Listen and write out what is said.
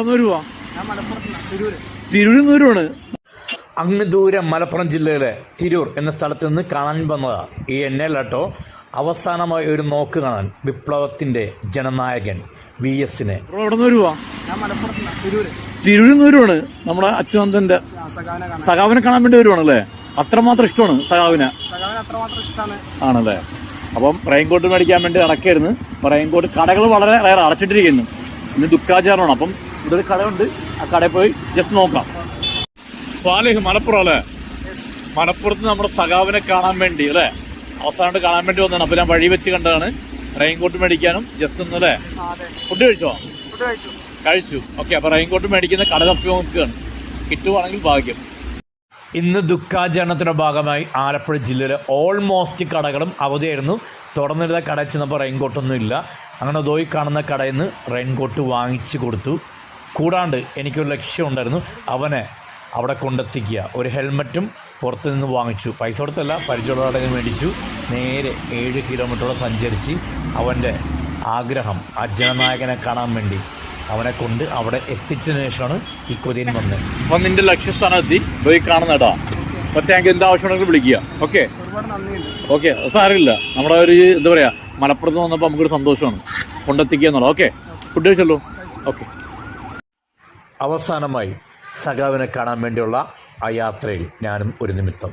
എവിടെ നിന്ന് വരുവാ തിരൂരിൽ നിന്ന് വരുവാണ്. അങ്ങ് ദൂരെ മലപ്പുറം ജില്ലയിലെ തിരൂർ എന്ന സ്ഥലത്ത് നിന്ന് കാണാൻ വന്നതാണ് ഈ എണ്ണയിലാട്ടോ അവസാനമായി ഒരു നോക്ക് കാണാൻ വിപ്ലവത്തിന്റെ ജനനായകൻ വി എസിനെ. തിരൂരിൽ നിന്ന് വരുവാണ്. നമ്മുടെ അച്യുതാനന്ദന്റെ ആ, സഖാവിനെ കാണാൻ. വേണ്ടി വരുവാണല്ലേ അത്രമാത്രം ഇഷ്ടമാണ് സഖാവിനെ. സഖാവിനെ അത്രമാത്രം ഇഷ്ടമാണ് ആണല്ലേ? അപ്പം റെയിൻകോട്ട് മേടിക്കാൻ വേണ്ടി നടക്കായിരുന്നു. അപ്പൊ റെയിൻകോട്ട് കടകൾ വളരെ റയർ അടച്ചിട്ടിരിക്കുന്നു. ഇന്ന് ദുഃഖാചാരമാണ്. അപ്പം ഇവിടെ ഒരു കടയുണ്ട്. ആ കടയിൽ പോയി ജസ്റ്റ് നോക്കാം. സ്വാലിഹ് മലപ്പുറം അല്ലേ? മലപ്പുറത്ത് നമ്മുടെ സഖാവിനെ കാണാൻ വേണ്ടി അല്ലേ? അവസാനമായിട്ട് കാണാൻ വേണ്ടി വന്നതാണ്. അപ്പൊ ഞാൻ വഴി വെച്ച് കണ്ടതാണ്. റെയിൻകോട്ട് മേടിക്കാനും ജസ്റ്റ് ഒന്ന് അല്ലേ? അതെ ഫുഡ് കഴിച്ചോ? ഫുഡ് കഴിച്ചു. കഴിച്ചു. ഓക്കെ അപ്പൊ റെയിൻകോട്ട് മേടിക്കുന്ന കട തപ്പി നോക്കുകയാണ്. കിട്ടുവാണെങ്കിൽ ഭാഗ്യം. ഇന്ന് ദുഃഖാചരണത്തിന്റെ ഭാഗമായി ആലപ്പുഴ ജില്ലയിലെ ഓൾമോസ്റ്റ് കടകളും അവധിയായിരുന്നു. തുറന്നിരുന്ന കടയിൽ ചെന്നപ്പോൾ റെയിൻകോട്ടൊന്നും ഇല്ല. അങ്ങനെ ദോയി കാണുന്ന കടയിൽ നിന്ന് റെയിൻകോട്ട് വാങ്ങിച്ചു കൊടുത്തു. കൂടാണ്ട് എനിക്കൊരു ലക്ഷ്യം ഉണ്ടായിരുന്നു. അവനെ അവിടെ കൊണ്ടെത്തിക്കുക. ഒരു ഹെൽമറ്റും പുറത്തുനിന്ന് വാങ്ങിച്ചു. പൈസ കൊടുത്തല്ല പരിചയമുള്ള മേടിച്ചു. നേരെ ഏഴ് കിലോമീറ്ററോളം സഞ്ചരിച്ച് അവന്റെ ആഗ്രഹം ആ ജനനായകനെ കാണാൻ വേണ്ടി അവനെ കൊണ്ട് അവിടെ എത്തിച്ചതിന് ശേഷമാണ് ഈ കൊതിയൻ വന്നത്. അപ്പൊ നിന്റെ ലക്ഷ്യസ്ഥാനം എത്തി പോയി കാണുന്നേട്ടാ മറ്റേ താങ്ക് എന്താ ആവശ്യമുണ്ടെങ്കിൽ വിളിക്കുക. ഓക്കെ ഒരുപാട് നന്ദിയുണ്ട്. ഓക്കെ സാരമില്ല. നമ്മുടെ ഒരു എന്താ പറയാ മലപ്പുറത്ത് വന്നപ്പോൾ നമുക്കൊരു സന്തോഷമാണ്. കൊണ്ടെത്തിക്കുക എന്നുള്ളത്. Okay food കഴിച്ചല്ലോ? ഓക്കെ അവസാനമായി സഖാവിനെ കാണാൻ വേണ്ടിയുള്ള ആ യാത്രയിൽ ഞാനും ഒരു നിമിത്തം.